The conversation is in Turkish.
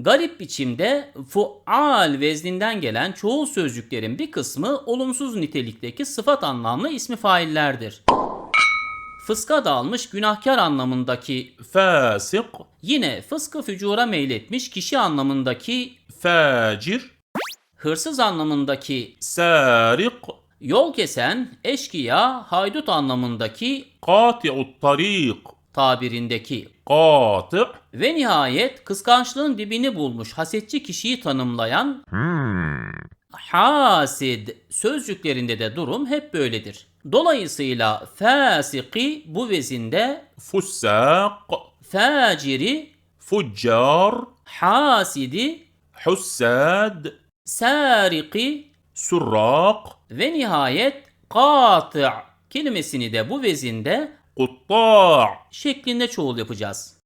Garip biçimde fual vezninden gelen çoğul sözcüklerin bir kısmı olumsuz nitelikteki sıfat anlamlı ismi faillerdir. Fıska dalmış günahkar anlamındaki fasık, yine fıskı fücura meyletmiş kişi anlamındaki facir, hırsız anlamındaki sarik, yol kesen, eşkıya, haydut anlamındaki kati'ut tarik, tabirindeki. Katı ve nihayet kıskançlığın dibini bulmuş hasetçi kişiyi tanımlayan hmm. hasid. Sözcüklerinde de durum hep böyledir. Dolayısıyla fasiki bu vezinde fussak, faciri fuccar, hasidi hussad, sariki surrak ve nihayet katı kelimesini de bu vezinde Utta şeklinde çoğul yapacağız.